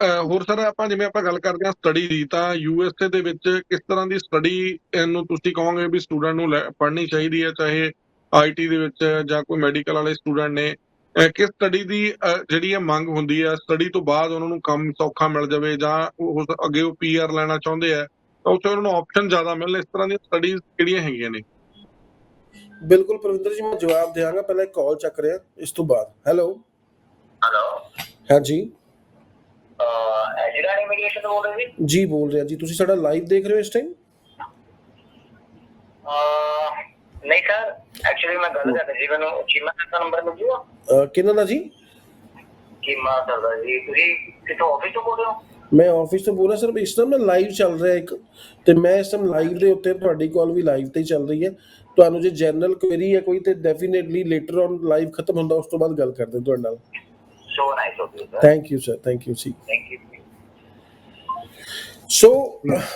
ਹੋਰ ਸਰ ਆਪਾਂ ਜਿਵੇਂ ਆਪਾਂ ਗੱਲ ਕਰਦੇ ਹਾਂ ਸਟੱਡੀ ਦੀ ਤਾਂ ਯੂਐਸਏ ਦੇ ਵਿੱਚ ਕਿਸ ਤਰ੍ਹਾਂ ਦੀ ਸਟੱਡੀ ਨੂੰ ਤੁਸੀਂ ਕਹੋਗੇ ਵੀ ਸਟੂਡੈਂਟ ਨੂੰ ਲੈ- ਪੜ੍ਹਨੀ ਚਾਹੀਦੀ ਹੈ ਚਾਹੇ ਆਈਟੀ ਦੇ ਵਿੱਚ ਜਾਂ ਕੋਈ ਮੈਡੀਕਲ ਵਾਲੇ ਸਟੂਡੈਂਟ ਨੇ ਕਿਸ ਸਟੱਡੀ ਦੀ ਜਿਹੜੀ ਹੈ ਮੰਗ ਹੁੰਦੀ ਹੈ ਸਟੱਡੀ ਤੋਂ ਬਾਅਦ ਉਹਨਾਂ ਨੂੰ ਕੰਮ ਸੌਖਾ ਮਿਲ ਜਾਵੇ ਜਾਂ ਉਹ ਅੱਗੇ ਉਹ ਪੀਆਰ ਲੈਣਾ ਚਾਹੁੰਦੇ ਆ ਤਾਂ ਉੱਥੇ ਉਹਨਾਂ ਨੂੰ ਆਪਸ਼ਨ ਜ਼ਿਆਦਾ ਮਿਲਣ ਇਸ ਤਰ੍ਹਾਂ ਦੀਆਂ ਸਟੱਡੀਜ਼ ਕਿਹੜੀਆਂ ਹੈਗੀਆਂ ਨੇ? ਬਿਲਕੁਲ ਪ੍ਰਵਿੰਦਰ ਜੀ ਮੈਂ ਜਵਾਬ ਦਿਆਂਗਾ ਪਹਿਲਾਂ ਇੱਕ ਕਾਲ ਚੱਕ ਰਿਹਾ ਇਸ ਤੋਂ ਬਾਅਦ। ਹੈਲੋ ਹੈਲੋ ਹਾਂਜੀ। ਅਹ ਐਜੀਰਾ ਇਮੀਗ੍ਰੇਸ਼ਨ ਤੋਂ ਬੋਲ ਰਹੇ ਜੀ ਜੀ ਬੋਲ ਰਿਹਾ ਜੀ। ਤੁਸੀਂ ਸਾਡਾ ਲਾਈਵ ਦੇਖ ਰਹੇ ਹੋ ਇਸ ਟਾਈਮ ਨਹੀਂ ਸਰ ਐਕਚੁਅਲੀ ਮੈਂ ਗੱਲ ਕਰਦਾ ਜੀ ਮੈਨੂੰ ਚੀਮਾ ਸਰ ਦਾ ਨੰਬਰ ਮਿਲ ਜੂਗਾ ਕਿਹਨਾਂ ਦਾ ਜੀ? ਚੀਮਾ ਸਰ ਦਾ ਜੀ। ਤੁਸੀਂ ਕਿਥੋਂ ਆਫਿਸ ਤੋਂ ਬੋਲ ਰਹੇ ਹੋ? ਮੈਂ ਆਫਿਸ ਤੋਂ ਬੋਲ ਰਿਹਾ ਸਰ ਇਸ ਟਾਈਮ ਨਾ ਲਾਈਵ ਚੱਲ ਰਿਹਾ ਇੱਕ। ਤੇ ਮੈਂ ਇਸ ਟਾਈਮ ਲਾਈਵ ਦੇ ਉੱਤੇ ਤੁਹਾਡੀ ਕਾਲ ਵੀ ਲਾਈਵ ਤੇ ਚੱਲ ਰਹੀ ਹੈ। ਤੁਹਾਨੂੰ ਜੇ ਜਨਰਲ ਕੁਐਰੀ ਹੈ ਕੋਈ ਤੇ ਡੈਫੀਨਿਟਲੀ ਲੇਟਰ ਔਨ ਲਾਈਵ ਖਤਮ ਹੁੰਦਾ ਉਸ ਤੋਂ ਬਾਅਦ ਗੱਲ ਕਰਦੇ ਤੁਹਾਡੇ ਨਾਲ। Sir thank you sir thank you sir thank you so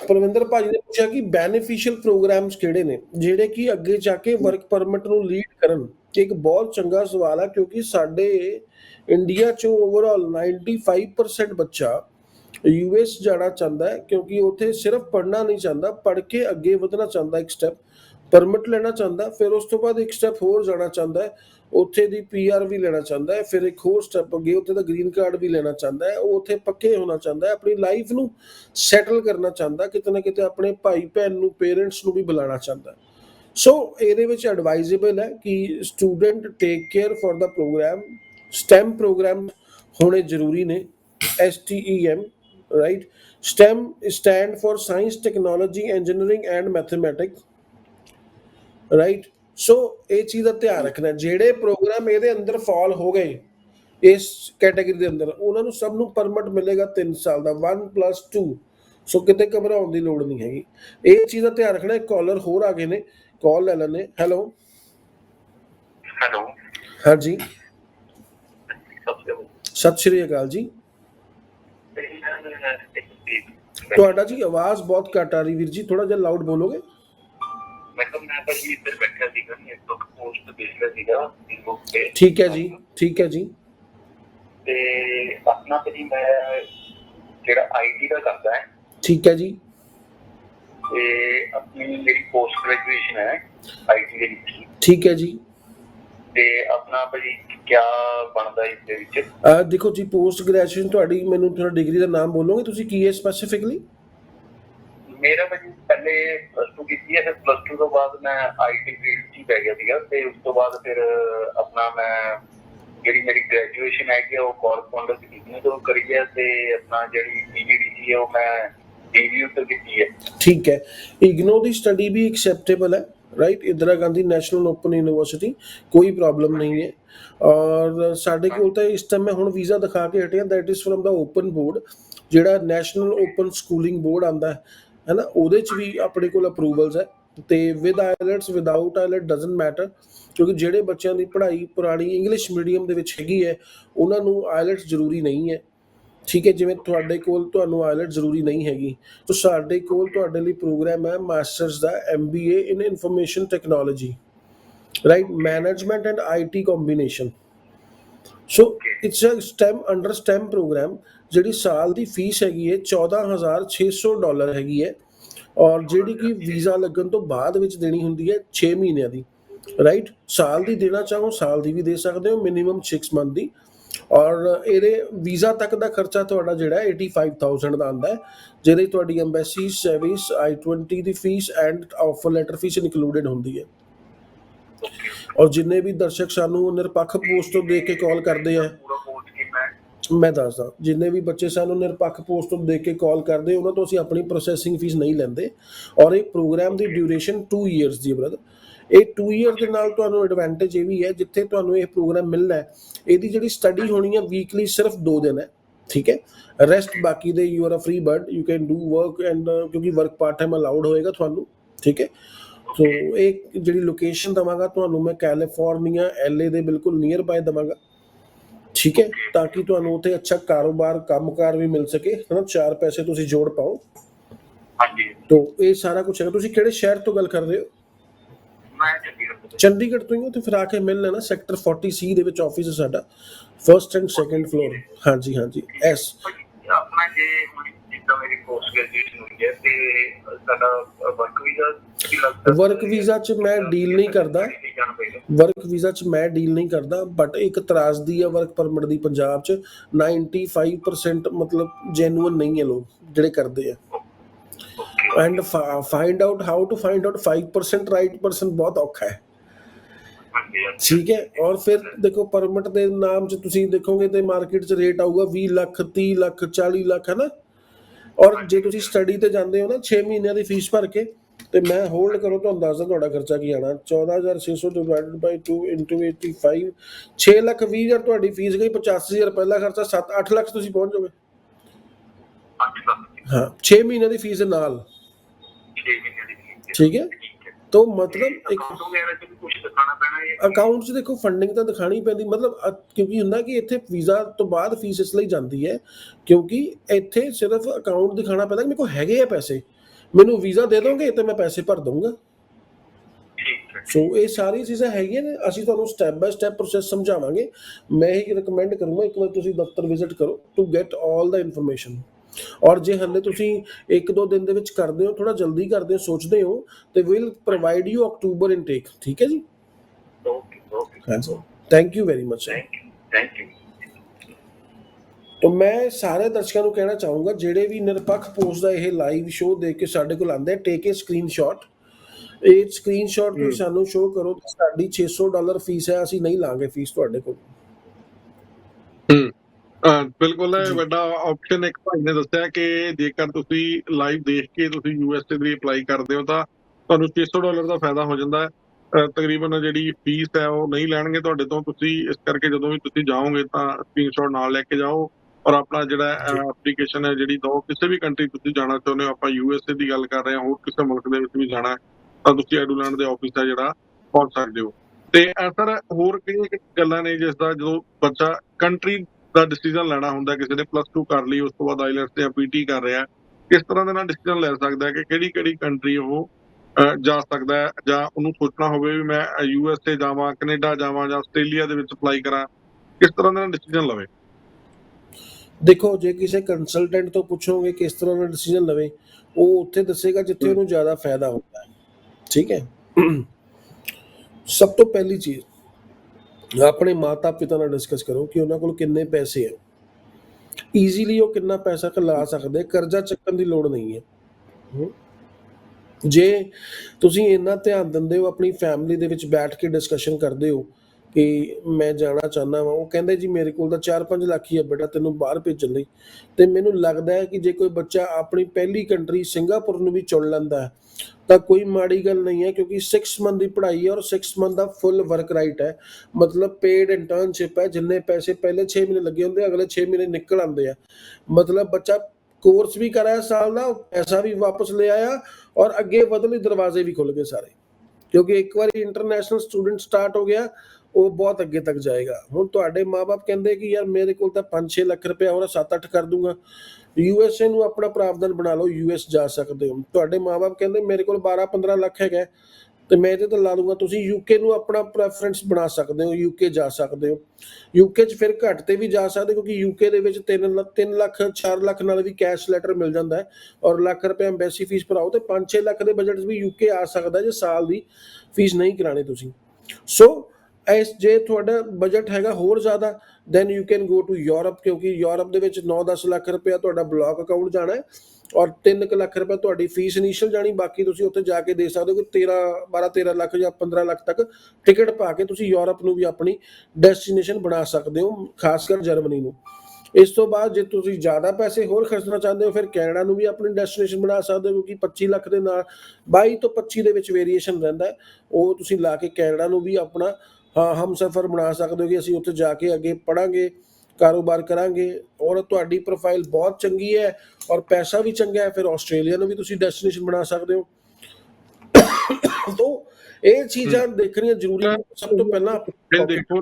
Parvinder ਭਾਜੀ ਨੇ ਪੁੱਛਿਆ ਕਿ ਬੈਨੀਫੀਸ਼ੀਅਲ ਪ੍ਰੋਗਰਾਮਸ ਕਿਹੜੇ ਨੇ? ਜਿਹੜੇ ਕਿ ਅੱਗੇ ਜਾ ਕੇ ਵਰਕ ਪਰਮਿਟ ਨੂੰ ਲੀਡ ਕਰਨ ਕਿ ਇੱਕ ਬਹੁਤ ਚੰਗਾ ਸਵਾਲ ਹੈ ਕਿਉਂਕਿ ਸਾਡੇ ਇੰਡੀਆ ਚੋਂ ਓਵਰਆਲ 95% ਬੱਚਾ ਯੂਐਸ ਜਾਣਾ ਚਾਹੁੰਦਾ ਹੈ ਕਿਉਂਕਿ ਉੱਥੇ ਸਿਰਫ ਪੜ੍ਹਨਾ ਨਹੀਂ ਚਾਹੁੰਦਾ ਪੜ੍ਹ ਕੇ ਅੱਗੇ ਵਧਣਾ ਚਾਹੁੰਦਾ ਇੱਕ ਸਟੈਪ ਪਰਮਿਟ ਲੈਣਾ ਚਾਹੁੰਦਾ ਫਿਰ ਉਸ ਤੋਂ ਬਾਅਦ ਇੱਕ ਸਟੈਪ ਹੋਰ ਜਾਣਾ ਚਾਹੁੰਦਾ ਹੈ ਉੱਥੇ ਦੀ ਪੀਆਰ ਵੀ ਲੈਣਾ ਚਾਹੁੰਦਾ ਹੈ, ਫਿਰ ਇੱਕ ਹੋਰ ਸਟੈਪ ਅੱਗੇ ਉੱਥੇ ਦਾ ਗ੍ਰੀਨ ਕਾਰਡ ਵੀ ਲੈਣਾ ਚਾਹੁੰਦਾ ਹੈ, ਉਹ ਉੱਥੇ ਪੱਕੇ ਹੋਣਾ ਚਾਹੁੰਦਾ ਹੈ, ਆਪਣੀ ਲਾਈਫ ਨੂੰ ਸੈਟਲ ਕਰਨਾ ਚਾਹੁੰਦਾ, ਕਿਤੇ ਨਾ ਕਿਤੇ ਆਪਣੇ ਭਾਈ ਭੈਣ ਨੂੰ ਪੇਰੈਂਟਸ ਨੂੰ ਵੀ ਬੁਲਾਉਣਾ ਚਾਹੁੰਦਾ ਹੈ। ਸੋ ਇਹਦੇ ਵਿੱਚ ਐਡਵਾਈਜ਼ੇਬਲ ਹੈ ਕਿ ਸਟੂਡੈਂਟ ਟੇਕ ਕੇਅਰ ਫॉर ਦਾ ਪ੍ਰੋਗਰਾਮ ਸਟੈਮ ਪ੍ਰੋਗਰਾਮ ਹੋਣੇ ਜ਼ਰੂਰੀ ਨੇ S T E STEM right STEM stand for science technology engineering and mathematics right so ਇਹ ਚੀਜ਼ ਦਾ ਧਿਆਨ ਰੱਖਣਾ। ਜਿਹੜੇ ਪ੍ਰੋਗਰਾਮ ਇਹਦੇ ਅੰਦਰ ਫਾਲ ਹੋ ਗਏ ਇਸ ਕੈਟਾਗਰੀ ਦੇ ਅੰਦਰ ਉਹਨਾਂ ਨੂੰ ਸਭ ਨੂੰ ਪਰਮਿਟ ਮਿਲੇਗਾ 3 ਸਾਲ ਦਾ 1 2 ਸੋ ਕਿਤੇ ਘਬਰਾਉਣ ਦੀ ਲੋੜ ਨਹੀਂ ਹੈਗੀ। ਇਹ ਚੀਜ਼ ਦਾ ਧਿਆਨ ਰੱਖਣਾ ਇੱਕ ਕਾਲਰ ਹੋਰ ਆ ਗਏ ਨੇ ਕਾਲ ਲੈ ਲੈਣੇ ਹੈਲੋ ਹੈਲੋ ਹਾਂਜੀ। ਸਤਿ ਸ਼੍ਰੀ ਅਕਾਲ। ਜੀ। ਤੁਹਾਡਾ ਜੀ ਆਵਾਜ਼ ਬਹੁਤ ਘੱਟ ਆ ਰਹੀ ਵੀਰ ਜੀ ਥੋੜਾ ਜਿਹਾ ਲਾਊਡ ਬੋਲੋਗੇ? ਮੈਂ ਭਾਜੀ ਇੱਧਰ ਬੈਠਾ ਸੀਗਾ ਇੱਕ ਪੋਸਟ ਰਿਹਾ ਸੀਗਾ ਫੇਸਬੁੱਕ ਤੇ ਠੀਕ ਹੈ ਜੀ ਠੀਕ ਹੈ ਜੀ। ਤੇ ਆਪਣਾ ਭਾਜੀ ਮੈਂ ਜਿਹੜਾ ਆਈਟੀ ਦਾ ਕਰਦਾ ਹੈ। ਠੀਕ ਹੈ ਜੀ। ਤੇ ਆਪਣੀ ਮੇਰੀ ਪੋਸਟ ਗ੍ਰੈਜੂਏਸ਼ਨ ਹੈ ਆਈਟੀ ਦੇ ਵਿੱਚ। ਠੀਕ ਹੈ ਜੀ। ਤੇ ਆਪਣਾ ਭਾਜੀ ਕੀ ਬਣਦਾ ਇਸ ਦੇ ਵਿੱਚ? ਦੇਖੋ ਜੀ ਪੋਸਟ ਗ੍ਰੈਜੂਏਸ਼ਨ ਤੁਹਾਡੀ ਮੈਨੂੰ ਥੋੜਾ ਡਿਗਰੀ ਦਾ ਨਾਮ ਬੋਲੋਗੇ ਤੁਸੀਂ ਕੀ ਹੈ ਸਪੈਸੀਫਿਕਲੀ ਮੇਰਾ ਭਾਜੀ ਪਹਿਲੇ ਪਲੱਸ 2 ਕੀਤੀ ਹੈ, ਫਿਰ ਪਲੱਸ 2 ਤੋਂ ਬਾਅਦ ਮੈਂ ਆਈਟੀ ਫੀਲਡ 'ਚ ਪੈ ਗਿਆ ਸੀਗਾ ਤੇ ਉਸ ਤੋਂ ਬਾਅਦ ਫਿਰ ਆਪਣਾ ਮੈਂ ਜਿਹੜੀ ਮੇਰੀ ਗ੍ਰੈਜੂਏਸ਼ਨ ਹੈ ਉਹ ਕੋਰਸਪੋਂਡੈਂਸ ਕੀਤੀ ਤੋਂ ਕਰੀ ਹੈ ਤੇ ਆਪਣਾ ਜਿਹੜੀ ਪੀਜੀਡੀਸੀ ਹੈ, ਉਹ ਮੈਂ ਡੀਵੀਯੂ ਤੋਂ ਕੀਤੀ ਹੈ। ਠੀਕ ਹੈ। ਇਗਨੋ ਦੀ ਸਟੱਡੀ ਵੀ ਐਕਸੈਪਟੇਬਲ ਹੈ right Indira Gandhi national open university ਕੋਈ ਪ੍ਰੋਬਲਮ ਨਹੀਂ ਹੈ। ਔਰ ਸਾਡੇ ਕੋਲ ਤਾਂ ਇਸ ਟਾਈਮ ਮੈਂ ਹੁਣ ਵੀਜ਼ਾ ਦਿਖਾ ਕੇ ਹਟਿਆ ਦੈਟ ਇਜ਼ ਫਰਮ ਦਾ ਓਪਨ ਬੋਰਡ ਜਿਹੜਾ ਨੈਸ਼ਨਲ ਓਪਨ ਸਕੂਲਿੰਗ ਬੋਰਡ ਆਂਦਾ ਹੈ। ਹੈ ਨਾ? ਉਹਦੇ ਚ ਵੀ ਆਪਣੇ ਕੋਲ ਅਪਰੂਵਲਸ ਹੈ ਤੇ with IELTS without IELTS doesn't matter ਕਿਉਂਕਿ ਜਿਹੜੇ ਬੱਚਿਆਂ ਦੀ ਪੜ੍ਹਾਈ ਪੁਰਾਣੀ ਇੰਗਲਿਸ਼ ਮੀਡੀਅਮ ਦੇ ਵਿੱਚ ਹੈਗੀ ਹੈ, ਉਹਨਾਂ ਨੂੰ ਆਇਲਟਸ ਜ਼ਰੂਰੀ ਨਹੀਂ ਹੈ। ਠੀਕ ਹੈ, ਜਿਵੇਂ ਤੁਹਾਡੇ ਕੋਲ ਤੁਹਾਨੂੰ ਆਇਲਟ ਜ਼ਰੂਰੀ ਨਹੀਂ ਹੈਗੀ। ਤਾਂ ਸਾਡੇ ਕੋਲ ਤੁਹਾਡੇ ਲਈ ਪ੍ਰੋਗਰਾਮ ਹੈ ਮਾਸਟਰਸ ਦਾ MBA in information technology right management and IT combination so it's a STEM under STEM program ਜਿਹੜੀ ਸਾਲ ਦੀ ਫੀਸ ਹੈਗੀ ਹੈ 14600 ਡਾਲਰ ਹੈਗੀ ਹੈ। ਔਰ ਜਿਹੜੀ ਕਿ ਵੀਜ਼ਾ ਲੱਗਣ ਤੋਂ ਬਾਅਦ ਵਿੱਚ ਦੇਣੀ ਹੁੰਦੀ ਹੈ 6 ਮਹੀਨਿਆਂ ਦੀ। ਰਾਈਟ ਸਾਲ ਦੀ ਦੇਣਾ ਚਾਹੋ ਸਾਲ ਦੀ ਵੀ ਦੇ ਸਕਦੇ ਹੋ ਮਿਨੀਮਮ 6 ਮੰਥ ਦੀ। ਔਰ ਇਹਦੇ ਵੀਜ਼ਾ ਤੱਕ ਦਾ ਖਰਚਾ ਤੁਹਾਡਾ ਜਿਹੜਾ ਹੈ 85000 ਦਾ ਆਂਦਾ ਹੈ। ਜਿਹਦੇ ਤੁਹਾਡੀ embassy service I20 the fee and offer letter fee included ਹੁੰਦੀ ਹੈ। ਔਰ ਜਿੰਨੇ ਵੀ ਦਰਸ਼ਕ ਸਾਨੂੰ ਨਿਰਪੱਖ ਪੋਸਟ ਤੋਂ ਦੇਖ ਕੇ ਕਾਲ ਕਰਦੇ ਆ, ਮੈਂ ਮੈਂ ਦੱਸਦਾ, ਜਿੰਨੇ ਵੀ ਬੱਚੇ ਸਾਨੂੰ ਨਿਰਪੱਖ ਪੋਸਟ ਤੋਂ ਦੇਖ ਕੇ ਕਾਲ ਕਰਦੇ, ਉਹਨਾਂ ਤੋਂ ਅਸੀਂ ਆਪਣੀ ਪ੍ਰੋਸੈਸਿੰਗ ਫੀਸ ਨਹੀਂ ਲੈਂਦੇ। ਔਰ ਇਹ ਪ੍ਰੋਗਰਾਮ ਦੀ ਡਿਊਰੇਸ਼ਨ 2 ਇਅਰਸ ਦੀ ਬ੍ਰਦਰ ਇਹ 2 ਇਅਰ ਦੇ ਨਾਲ ਤੁਹਾਨੂੰ ਐਡਵਾਂਟੇਜ ਇਹ ਵੀ ਹੈ, ਜਿੱਥੇ ਤੁਹਾਨੂੰ ਇਹ ਪ੍ਰੋਗਰਾਮ ਮਿਲਣਾ ਹੈ, ਇਹਦੀ ਜਿਹੜੀ ਸਟੱਡੀ ਹੋਣੀ ਹੈ ਵੀਕਲੀ ਸਿਰਫ 2 ਦਿਨ ਹੈ, ਠੀਕ ਹੈ? ਰੈਸਟ ਬਾਕੀ ਦੇ you are a free bird you can do work and ਕਿਉਂਕਿ ਵਰਕ ਪਾਰਟ ਟਾਈਮ ਅਲਾਉਡ ਹੋਏਗਾ ਤੁਹਾਨੂੰ, ਠੀਕ ਹੈ? ਸੋ ਇਹ ਜਿਹੜੀ ਲੋਕੇਸ਼ਨ ਦਵਾਂਗਾ ਤੁਹਾਨੂੰ ਮੈਂ ਕੈਲੀਫੋਰਨੀਆ ਐਲਏ ਦੇ ਬਿਲਕੁਲ ਨੀਅਰ ਬਾਏ ਦਵਾਂਗਾ। ਠੀਕ ਹੈ? ਤਾਂ ਕਿ ਤੁਹਾਨੂੰ ਉੱਥੇ ਅੱਛਾ ਕਾਰੋਬਾਰ ਕੰਮਕਾਰ ਵੀ ਮਿਲ ਸਕੇ। ਹਨਾ? ਚਾਰ ਪੈਸੇ ਤੁਸੀਂ ਜੋੜ ਪਾਓ। ਹਾਂਜੀ। ਤੋਂ ਇਹ ਸਾਰਾ ਕੁਝ ਹੈਗਾ। ਤੁਸੀਂ ਕਿਹੜੇ ਸ਼ਹਿਰ ਤੋਂ ਗੱਲ ਕਰ ਰਹੇ ਹੋ? ਮੈਂ ਚੰਡੀਗੜ੍ਹ ਤੋਂ। ਹੀ ਹੋ ਤੇ ਫਿਰ ਆ ਕੇ ਮਿਲ ਲੈਣਾ ਸੈਕਟਰ 40 ਸੀ ਦੇ ਵਿੱਚ ਆਫਿਸ ਹੈ ਸਾਡਾ। ਫਰਸਟ ਐਂਡ ਸੈਕੰਡ ਫਲੋਰ ਹਾਂਜੀ ਹਾਂਜੀ। ਐਸ ਹੈ ਜੇ ਜਿੱਦਾਂ ਮੇਰੀ ਪੋਸਟ ਗ੍ਰੈਜੂਏਸ਼ਨ ਹੋਈ ਹੈ ਤੇ ਸਾਡਾ ਵਰਕ ਵੀਜ਼ਾ ਕੀ ਲੱਗਦਾ Work visa 'ਚ ਮੈਂ deal ਨਹੀਂ ਕਰਦਾ। ਵਰਕ ਵੀਜ਼ਾ 'ਚ ਮੈਂ ਡੀਲ ਨਹੀਂ ਕਰਦਾ ਬਟ ਇੱਕ ਤਰਾਸਦੀ ਹੈ ਵਰਕ ਪਰਮਿਟ ਦੀ ਪੰਜਾਬ 'ਚ। 95% ਮਤਲਬ ਜੈਨੂਇਨ ਨਹੀਂ ਹੈ ਲੋਕ ਜਿਹੜੇ ਕਰਦੇ ਆ। And find out how to find out 5% right person ਬਹੁਤ ਔਖਾ ਹੈ। ਠੀਕ ਹੈ? ਔਰ ਫਿਰ ਦੇਖੋ ਪਰਮਿਟ ਦੇ ਨਾਮ 'ਚ ਤੁਸੀਂ ਦੇਖੋਗੇ ਤੇ ਮਾਰਕੀਟ 'ਚ ਰੇਟ ਆਊਗਾ 20 ਲੱਖ 30 ਲੱਖ 40 ਲੱਖ ਹੈ ਨਾ ਔਰ ਜੇ ਤੁਸੀਂ ਸਟੱਡੀ ਤੇ ਜਾਂਦੇ ਹੋ ਨਾ 6 ਮਹੀਨਿਆਂ ਦੀ ਫੀਸ ਭਰ ਕੇ ਤੇ ਮੈਂ ਹੋਲਡ ਕਰੋ ਤੁਹਾਨੂੰ ਦੱਸਦਾ ਤੁਹਾਡਾ ਖਰਚਾ ਕੀ ਆਣਾ 14600 ਡਿਵਾਈਡਡ ਬਾਈ 2 ਇਨਟੂ 85 6 ਲੱਖ 20 ਹਜ਼ਾਰ ਤੁਹਾਡੀ ਫੀਸ ਗਈ 85000 ਪਹਿਲਾ ਖਰਚਾ 7 8 ਲੱਖ ਤੁਸੀਂ ਪਹੁੰਚ ਜਾਓਗੇ। 8 ਲੱਖ ਹਾਂ 6 ਮਹੀਨਿਆਂ ਦੀ ਫੀਸ ਨਾਲ। 6 ਮਹੀਨੇ ਦੀ ਫੀਸ ਠੀਕ ਹੈ? ਠੀਕ ਹੈ ਤੋਂ ਮਤਲਬ ਇੱਕ ਅਕਾਊਂਟ ਚ ਦੇਖੋ ਫੰਡਿੰਗ ਤਾਂ ਦਿਖਾਣੀ ਪੈਂਦੀ ਮਤਲਬ ਕਿਉਂਕਿ ਹੁੰਦਾ ਕਿ ਇੱਥੇ ਵੀਜ਼ਾ ਤੋਂ ਬਾਅਦ ਫੀਸ ਇਸ ਲਈ ਜਾਂਦੀ ਹੈ ਕਿਉਂਕਿ ਇੱਥੇ ਸਿਰਫ ਅਕਾਊਂਟ ਦਿਖਾਣਾ ਪੈਂਦਾ ਕਿ ਮੇਰੇ ਕੋਲ ਹੈਗੇ ਆ ਪੈਸੇ। ਮੈਨੂੰ ਵੀਜ਼ਾ ਦੇ ਦੋਗੇ ਤੇ ਮੈਂ ਪੈਸੇ ਭਰ ਦਊਂਗਾ। ਸੋ ਇਹ ਸਾਰੀ ਚੀਜ਼ਾਂ ਹੈਗੀਆਂ ਨੇ ਅਸੀਂ ਤੁਹਾਨੂੰ ਸਟੈਪ ਬਾਈ ਸਟੈਪ ਪ੍ਰੋਸੈਸ ਸਮਝਾਵਾਂਗੇ। ਮੈਂ ਇਹ ਰეკਮੈਂਡ ਕਰੂੰਗਾ ਇੱਕ ਵਾਰ ਤੁਸੀਂ ਦਫ਼ਤਰ ਵਿਜ਼ਿਟ ਕਰੋ to get all the information ਔਰ ਜੇ ਹਲੇ ਤੁਸੀਂ ਇੱਕ ਦੋ ਦਿਨ ਦੇ ਵਿੱਚ ਕਰਦੇ ਹੋ ਥੋੜਾ ਜਲਦੀ ਕਰਦੇ ਹੋ ਸੋਚਦੇ ਹੋ ਤੇ ਵਿਲ ਪ੍ਰੋਵਾਈਡ ਯੂ ਅਕਤੂਬਰ ਇਨਟੇਕ ਠੀਕ ਹੈ ਜੀ? Okay okay thank you very much thank you thank you ਤਾਂ ਮੈਂ ਸਾਰੇ ਦਰਸ਼ਕਾਂ ਨੂੰ ਕਹਿਣਾ ਚਾਹੂੰਗਾ ਜਿਹੜੇ ਵੀ ਨਿਰਪੱਖ ਪੋਸਟ ਦਾ ਇਹ ਲਾਈਵ ਸ਼ੋਅ ਦੇਖ ਕੇ ਸਾਡੇ ਕੋਲ ਆਂਦੇ ਟੇਕ ਅ ਸਕਰੀਨਸ਼ਾਟ ਇਹ ਸਕਰੀਨਸ਼ਾਟ ਤੁਸੀਂ। ਸਾਨੂੰ ਸ਼ੋਅ ਕਰੋ ਕਿ ਸਾਡੀ 600 ਡਾਲਰ ਫੀਸ ਹੈ ਅਸੀਂ ਨਹੀਂ ਲਾਂਗੇ ਫੀਸ ਤੁਹਾਡੇ ਕੋਲ। ਹੂੰ। ਬਿਲਕੁਲ। ਵੱਡਾ ਆਪਸ਼ਨ ਇੱਕ ਭਾਈ ਨੇ ਦੱਸਿਆ ਕਿ ਜੇਕਰ ਤੁਸੀਂ ਲਾਈਵ ਦੇਖ ਕੇ ਤੁਸੀਂ ਯੂਐਸਏ ਦੀ ਅਪਲਾਈ ਕਰਦੇ ਹੋ ਤਾਂ ਤੁਹਾਨੂੰ 600 ਡਾਲਰ ਦਾ ਫਾਇਦਾ ਹੋ ਜਾਂਦਾ ਹੈ ਤਕਰੀਬਨ ਜਿਹੜੀ ਫੀਸ ਹੈ ਉਹ ਨਹੀਂ ਲੈਣਗੇ ਤੁਹਾਡੇ ਤੋਂ ਤੁਸੀਂ ਇਸ ਕਰਕੇ ਜਦੋਂ ਵੀ ਤੁਸੀਂ ਜਾਓਗੇ ਤਾਂ ਸਕਰੀਨਸ਼ਾਟ ਨਾਲ ਲੈ ਕੇ ਜਾਓ ਔਰ ਆਪਣਾ ਜਿਹੜਾ। ਐਪਲੀਕੇਸ਼ਨ ਹੈ ਜਿਹੜੀ ਦੋ ਕਿਸੇ ਵੀ ਕੰਟਰੀ ਤੁਸੀਂ ਜਾਣਾ ਚਾਹੁੰਦੇ ਹੋ ਆਪਾਂ ਯੂਐਸਏ ਦੀ ਗੱਲ ਕਰ ਰਹੇ ਹਾਂ ਹੋਰ ਕਿਸੇ ਮੁਲਕ ਦੇ ਵਿੱਚ ਵੀ ਜਾਣਾ ਤਾਂ ਤੁਸੀਂ ਐਡੂਲੈਂਡ ਦੇ ਆਫਿਸ ਹੈ ਜਿਹੜਾ ਪਹੁੰਚ ਸਕਦੇ ਹੋ ਤੇ ਸਰ ਹੋਰ ਕਿਹੜੀਆਂ ਗੱਲਾਂ ਨੇ ਜਿਸ ਦਾ ਜਦੋਂ ਬੱਚਾ ਕੰਟਰੀ ਦਾ ਡਿਸੀਜਨ ਲੈਣਾ ਹੁੰਦਾ ਕਿਸੇ ਨੇ ਪਲੱਸ 2 ਕਰ ਲਈ ਉਸ ਤੋਂ ਬਾਅਦ ਆਈਲੈਟਸ ਜਾਂ ਪੀਟੀ ਕਰ ਰਿਹਾ ਕਿਸ ਤਰ੍ਹਾਂ ਦੇ ਨਾਲ ਡਿਸੀਜਨ ਲੈ ਸਕਦਾ ਹੈ ਕਿ ਕਿਹੜੀ ਕਿਹੜੀ ਕੰਟਰੀ ਉਹ ਜਾ ਸਕਦਾ ਹੈ ਜਾਂ ਉਹਨੂੰ ਸੋਚਣਾ ਹੋਵੇ ਵੀ ਮੈਂ ਯੂਐਸਏ ਜਾਵਾਂ ਕੈਨੇਡਾ ਜਾਵਾਂ ਜਾਂ ਆਸਟ੍ਰੇਲੀਆ ਦੇ ਵਿੱਚ ਅਪਲਾਈ ਕਰਾਂ। ਕਿਸ ਤਰ੍ਹਾਂ ਦਾ ਡਿਸੀਜਨ ਲਵੇ। ਦੇਖੋ ਜੇ ਕਿਸੇ ਕੰਸਲਟੈਂਟ ਤੋਂ ਪੁੱਛੋਗੇ ਕਿਸ ਤਰ੍ਹਾਂ ਦਾ ਡਿਸੀਜਨ ਲਵੇ ਉਹ ਉੱਥੇ ਦੱਸੇਗਾ ਜਿੱਥੇ ਉਹਨੂੰ ਜ਼ਿਆਦਾ ਫਾਇਦਾ ਹੁੰਦਾ ਹੈ। ਠੀਕ ਹੈ? ਸਭ ਤੋਂ ਪਹਿਲੀ ਚੀਜ਼ ਆਪਣੇ ਮਾਤਾ ਪਿਤਾ ਨਾਲ ਡਿਸਕਸ ਕਰੋ ਕਿ ਉਹਨਾਂ ਕੋਲ ਕਿੰਨੇ ਪੈਸੇ ਹੈ ਈਜ਼ੀਲੀ ਉਹ ਕਿੰਨਾ ਪੈਸਾ ਲਾ ਸਕਦੇ, ਕਰਜ਼ਾ ਚੱਕਣ ਦੀ ਲੋੜ ਨਹੀਂ ਹੈ। ਜੇ ਤੁਸੀਂ ਇੰਨਾ ਧਿਆਨ ਦਿੰਦੇ ਹੋ, ਆਪਣੀ ਫੈਮਿਲੀ ਦੇ ਵਿੱਚ ਬੈਠ ਕੇ ਡਿਸਕਸ਼ਨ ਕਰਦੇ ਹੋ ਕਿ ਮੈਂ ਜਾਣਾ ਚਾਹੁੰਦਾ ਵਾਂ। ਉਹ ਕਹਿੰਦੇ ਜੀ ਮੇਰੇ ਕੋਲ ਤਾਂ 4-5 ਲੱਖ ਹੀ ਹੈ ਬੇਟਾ, ਤੈਨੂੰ ਬਾਹਰ ਭੇਜਣ ਲਈ। ਤੇ ਮੈਨੂੰ ਲੱਗਦਾ ਹੈ ਕਿ ਜੇ ਕੋਈ ਬੱਚਾ ਆਪਣੀ ਪਹਿਲੀ ਕੰਟਰੀ ਸਿੰਗਾਪੁਰ ਨੂੰ ਵੀ ਚੁਣ ਲੈਂਦਾ ਤਾਂ ਕੋਈ ਮਾੜੀ ਗੱਲ ਨਹੀਂ ਹੈ, ਕਿਉਂਕਿ 6 ਮੰਥ ਦੀ ਪੜ੍ਹਾਈ ਹੈ ਔਰ 6 ਮੰਥ ਦਾ ਫੁੱਲ ਵਰਕ ਰਾਈਟ ਹੈ। ਮਤਲਬ ਪੇਡ ਇੰਟਰਨਸ਼ਿਪ ਹੈ, ਜਿੰਨੇ ਪੈਸੇ ਪਹਿਲੇ 6 ਮਹੀਨੇ ਲੱਗੇ ਹੁੰਦੇ ਅਗਲੇ 6 ਮਹੀਨੇ ਨਿਕਲ ਆਉਂਦੇ ਆ। ਮਤਲਬ ਬੱਚਾ ਕੋਰਸ ਵੀ ਕਰਾਇਆ ਸਾਲ ਦਾ, ਪੈਸਾ ਵੀ ਵਾਪਸ ਲੈ ਆਇਆ ਔਰ ਅੱਗੇ ਵਧਣ ਲਈ ਦਰਵਾਜ਼ੇ ਵੀ ਖੁੱਲ ਗਏ ਸਾਰੇ। ਕਿਉਂਕਿ ਇੱਕ ਵਾਰੀ ਇੰਟਰਨੈਸ਼ਨਲ ਸਟੂਡੈਂਟ ਸਟਾਰਟ ਹੋ ਗਿਆ ਉਹ ਬਹੁਤ ਅੱਗੇ ਤੱਕ ਜਾਏਗਾ। ਹੁਣ ਤੁਹਾਡੇ ਮਾਪੇ ਕਹਿੰਦੇ ਕਿ ਯਾਰ ਮੇਰੇ ਕੋਲ ਤਾਂ 5-6 ਲੱਖ ਰੁਪਏ ਹੋਰ 7-8 ਕਰ ਦੂੰਗਾ। ਯੂਐਸਏ ਨੂੰ ਆਪਣਾ ਪ੍ਰਾਵਧਾਨ ਬਣਾ ਲਓ ਯੂਐਸ ਜਾ ਸਕਦੇ ਹੋ। ਤੁਹਾਡੇ ਮਾਪੇ ਕਹਿੰਦੇ ਮੇਰੇ ਕੋਲ 12-15 ਲੱਖ ਹੈਗਾ ਹੈ, ਤੇ ਮੈਂ ਇਹਦੇ ਤੇ ਲਾ ਦੂੰਗਾ ਤੁਸੀਂ ਯੂਕੇ ਨੂੰ ਆਪਣਾ ਪ੍ਰੈਫਰੈਂਸ ਬਣਾ ਸਕਦੇ ਹੋ ਯੂਕੇ ਜਾ ਸਕਦੇ ਹੋ। ਯੂਕੇ 'ਚ ਫਿਰ ਘੱਟ ਤੇ ਵੀ ਜਾ ਸਕਦੇ ਕਿਉਂਕਿ ਯੂਕੇ ਦੇ ਵਿੱਚ 3 ਲੱਖ 3 ਲੱਖ 4 ਲੱਖ ਨਾਲ ਵੀ ਕੈਸ਼ ਲੈਟਰ ਮਿਲ ਜਾਂਦਾ ਹੈ ਔਰ ਲੱਖ ਰੁਪਏ ਐਮਬੈਸੀ ਫੀਸ ਭਰਾਓ ਤੇ 5-6 ਲੱਖ ਦੇ ਬਜਟ 'ਚ ਵੀ ਯੂਕੇ ਆ ਸਕਦਾ ਜੇ ਸਾਲ ਦੀ ਫੀਸ ਨਹੀਂ ਕਰਾਣੀ ਤੁਸੀਂ। ਸੋ ਇਸ ਜੇ ਤੁਹਾਡਾ ਬਜਟ ਹੈਗਾ ਹੋਰ ਜ਼ਿਆਦਾ than you can go to Europe ਕਿਉਂਕਿ ਯੂਰਪ ਦੇ ਵਿੱਚ 9-10 ਲੱਖ ਰੁਪਇਆ ਤੁਹਾਡਾ ਬਲੌਕ ਅਕਾਊਂਟ ਜਾਣਾ ਹੈ ਔਰ 3 ਲੱਖ ਰੁਪਏ ਤੁਹਾਡੀ ਫੀਸ ਇਨੀਸ਼ੀਅਲ ਜਾਣੀ, ਬਾਕੀ ਤੁਸੀਂ ਉੱਥੇ ਜਾ ਕੇ ਦੇ ਸਕਦੇ ਹੋ ਕਿ 13 12-13 ਲੱਖ ਜਾਂ 15 ਲੱਖ ਤੱਕ ਟਿਕਟ ਪਾ ਕੇ ਤੁਸੀਂ ਯੂਰਪ ਨੂੰ ਵੀ ਆਪਣੀ ਡੈਸਟੀਨੇਸ਼ਨ ਬਣਾ ਸਕਦੇ ਹੋ, ਖਾਸ ਕਰ ਜਰਮਨੀ ਨੂੰ। ਇਸ ਤੋਂ ਬਾਅਦ ਜੇ ਤੁਸੀਂ ਜ਼ਿਆਦਾ ਪੈਸੇ ਹੋਰ ਖਰਚਣਾ ਚਾਹੁੰਦੇ ਹੋ, ਫਿਰ ਕੈਨੇਡਾ ਨੂੰ ਵੀ ਆਪਣੀ ਡੈਸਟੀਨੇਸ਼ਨ ਬਣਾ ਸਕਦੇ ਹੋ ਕਿਉਂਕਿ 25 ਲੱਖ ਦੇ ਨਾਲ 22 ਤੋਂ 25 ਦੇ ਵਿੱਚ ਵੇਰੀਏਸ਼ਨ ਰਹਿੰਦਾ ਹੈ। ਉਹ ਤੁਸੀਂ ਲਾ ਕੇ ਕੈਨੇਡਾ ਨੂੰ ਵੀ ਆਪਣਾ ਹਾਂ, ਹਮ ਬਣਾ ਸਕਦੇ ਹੋ ਕਿ ਅਸੀਂ ਉੱਥੇ ਜਾ ਕੇ ਅੱਗੇ ਪੜਾਂਗੇ ਕਾਰੋਬਾਰ ਕਰਾਂਗੇ। ਔਰ ਤੁਹਾਡੀ ਪ੍ਰੋਫਾਈਲ ਬਹੁਤ ਚੰਗੀ ਹੈ ਔਰ ਪੈਸਾ ਵੀ ਚੰਗਾ ਹੈ, ਫਿਰ ਆਸਟ੍ਰੇਲੀਆ ਨੂੰ ਵੀ ਤੁਸੀਂ ਡੈਸਟੀਨੇਸ਼ਨ ਬਣਾ ਸਕਦੇ ਹੋ। ਤੋਂ, ਇਹ ਚੀਜ਼ਾਂ ਦੇਖਣੀਆਂ ਜ਼ਰੂਰੀ ਸਭ ਤੋਂ ਪਹਿਲਾਂ ਦੇਖੋ